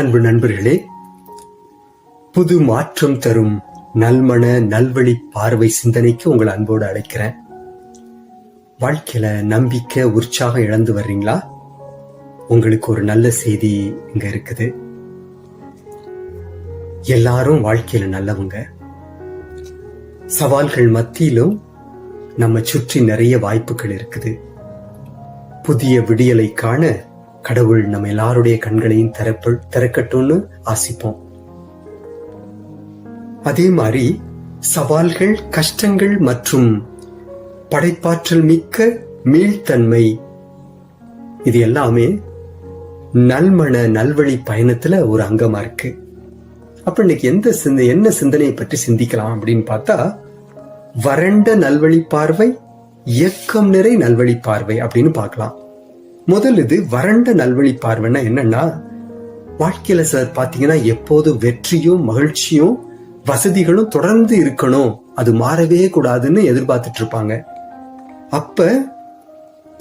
அன்பு நண்பர்களே புது மாற்றம் தரும் நல்மன நல்வழி பார்வை சிந்தனைக்கு உங்களை அன்போடு அழைக்கிறேன். வாழ்க்கையில நம்பிக்கை உற்சாகம் இழந்து வர்றீங்களா? உங்களுக்கு ஒரு நல்ல செய்தி இங்க இருக்குது. எல்லாரும் வாழ்க்கையில நல்லவங்க. சவால்கள் மத்தியிலும் நம்ம சுற்றி நிறைய வாய்ப்புகள் இருக்குது. புதிய விடியலை காண கடவுள் நம்ம எல்லாருடைய கண்களையும் திறப்ப திறக்கட்டும்னு ஆசிப்போம். அதே மாதிரி சவால்கள் கஷ்டங்கள் மற்றும் படைப்பாற்றல் மிக்க மீள்தன்மை இது எல்லாமே நல்மன நல்வழி பயணத்துல ஒரு அங்கமா இருக்கு. அப்ப இன்னைக்கு எந்த சிந்த என்ன சிந்தனையை பற்றி சிந்திக்கலாம் அப்படின்னு பார்த்தா வறண்ட நல்வழி பார்வை இயக்கம் நிறை நல்வழி பார்வை அப்படின்னு பார்க்கலாம். முதல் இது வறண்ட நல்வழி பார்வைன்னா என்னன்னா வாழ்க்கையில சார் பாத்தீங்கன்னா எப்போதும் வெற்றியும் மகிழ்ச்சியும் வசதிகளும் தொடர்ந்து இருக்கணும். அது மாறவே கூடாதுன்னு எதிர்பார்த்துட்டு இருப்பாங்க. அப்ப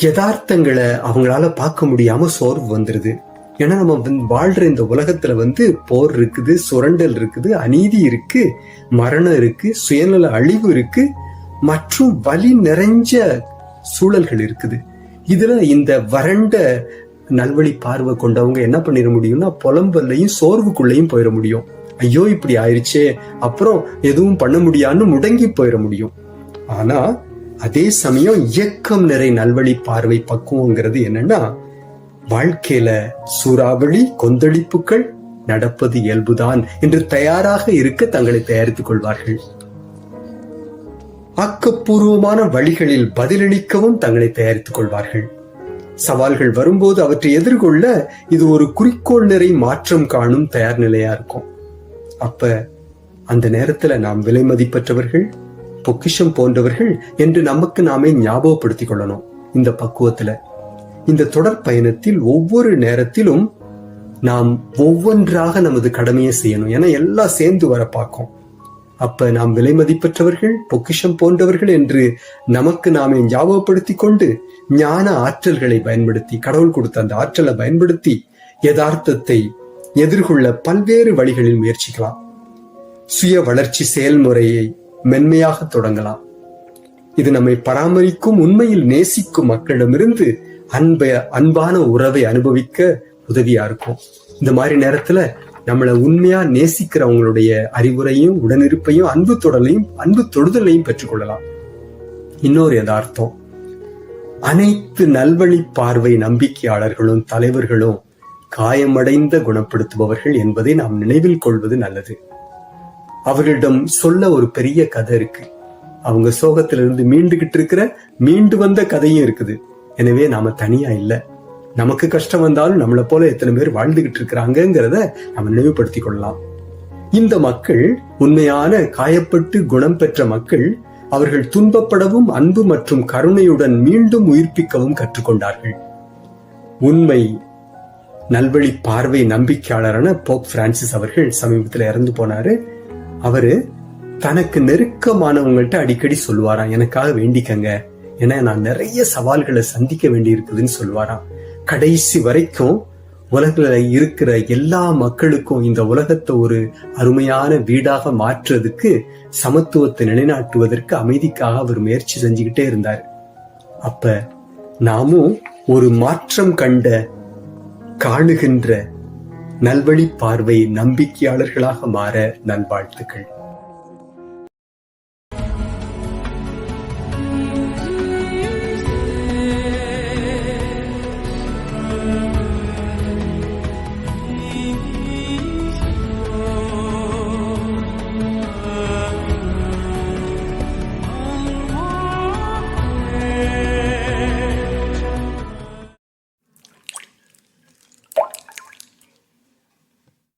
யதார்த்தங்களை அவங்களால பார்க்க முடியாம சோர்வு வந்துருது. ஏன்னா நம்ம வந்து வாழ்ற இந்த உலகத்துல வந்து போர் இருக்குது சுரண்டல் இருக்குது அநீதி இருக்கு மரணம் இருக்கு சுயநல அழிவு இருக்கு மற்றும் வலி நிறைஞ்ச சூழல்கள் இருக்குது. இதுல இந்த வறண்ட நல்வழி பார்வை கொண்டவங்க என்ன பண்ணிட முடியும்னா புலம்பல்லையும் சோர்வுக்குள்ளேயும் போயிட முடியும். ஐயோ இப்படி ஆயிடுச்சே அப்புறம் எதுவும் பண்ண முடியான்னு முடங்கி போயிட முடியும். ஆனா அதே சமயம் இயக்கம் நிறை நல்வழி பார்வை பக்குவங்கிறது என்னன்னா வாழ்க்கையில சூறாவளி கொந்தளிப்புகள் நடப்பது இயல்புதான் என்று தயாராக இருக்க தங்களை தயாரித்துக் கொள்வார்கள். ஆக்கப்பூர்வமான வழிகளில் பதிலளிக்கவும் தங்களை தயாரித்துக் கொள்வார்கள். சவால்கள் வரும்போது அவற்றை எதிர்கொள்ள இது ஒரு குறிக்கோள் நிறை மாற்றம் காணும் தயார் நிலையா இருக்கும். அப்ப அந்த நேரத்துல நாம் விலை மதிப்பற்றவர்கள் பொக்கிஷம் போன்றவர்கள் என்று நமக்கு நாமே ஞாபகப்படுத்திக் கொள்ளணும். இந்த பக்குவத்துல. இந்த தொடர் பயணத்தில் ஒவ்வொரு நேரத்திலும் நாம் ஒவ்வொன்றாக நமது கடமையை செய்யணும். ஏன்னா எல்லாம் சேர்ந்து வர பார்க்கும். அப்ப நாம் விலை மதிப்பற்றவர்கள் பொக்கிஷம் போன்றவர்கள் என்று நமக்கு நாமே ஞாபகப்படுத்தி கொண்டு ஞான ஆற்றல்களை பயன்படுத்தி கடவுள் கொடுத்த அந்த ஆற்றலை பயன்படுத்தி யதார்த்தத்தை எதிர்கொள்ள பல்வேறு வழிகளில் முயற்சிக்கலாம். சுய வளர்ச்சி செயல்முறையை மென்மையாக தொடங்கலாம். இது நம்மை பராமரிக்கும் உண்மையில் நேசிக்கும் மக்களிடமிருந்து அன்ப அன்பான உறவை அனுபவிக்க உதவியா இருக்கும். இந்த மாதிரி நேரத்துல நம்மளை உண்மையா நேசிக்கிறவங்களுடைய அறிவுரையும் உடனிருப்பையும் அன்பு தொடலையும் அன்பு தொடுதலையும் பெற்றுக்கொள்ளலாம். இன்னொரு யதார்த்தம். அனைத்து நல்வழி பார்வை நம்பிக்கையாளர்களும் தலைவர்களும் காயமடைந்த குணப்படுத்துபவர்கள் என்பதை நாம் நினைவில் கொள்வது நல்லது. அவர்களிடம் சொல்ல ஒரு பெரிய கதை இருக்கு. அவங்க சோகத்திலிருந்து மீண்டுகிட்டு இருக்கிற மீண்டு வந்த கதையும் இருக்குது. எனவே நாம தனியா இல்லை. நமக்கு கஷ்டம் வந்தாலும் நம்மளை போல எத்தனை பேர் வாழ்ந்துகிட்டு இருக்கிறாங்கிறத நம்ம நினைவுபடுத்திக் கொள்ளலாம். இந்த மக்கள் உண்மையான காயப்பட்டு குணம் பெற்ற மக்கள் அவர்கள் துன்பப்படவும் அன்பு மற்றும் கருணையுடன் மீண்டும் உயிர்ப்பிக்கவும் கற்றுக்கொண்டார்கள். உண்மை நல்வழி பார்வை நம்பிக்கையாளரான போப் பிரான்சிஸ் அவர்கள் சமீபத்தில் இறந்து போனாரு. அவரு தனக்கு நெருக்கமானவங்கள்ட்ட அடிக்கடி சொல்லுவாராம் எனக்காக வேண்டிக்கங்க. ஏன்னா நான் நிறைய சவால்களை சந்திக்க வேண்டி இருக்குதுன்னு சொல்லுவாராம். கடைசி வரைக்கும் உலகில் இருக்கிற எல்லா மக்களுக்கும் இந்த உலகத்தை ஒரு அருமையான வீடாக மாற்றுறதுக்கு சமத்துவத்தை நிலைநாட்டுவதற்கு அமைதிக்காக அவர் முயற்சி செஞ்சுக்கிட்டே இருந்தார். அப்ப நாமும் ஒரு மாற்றம் கண்ட காணுகின்ற நல்வழி பார்வை நம்பிக்கையாளர்களாக மாற நல்வாழ்த்துக்கள்.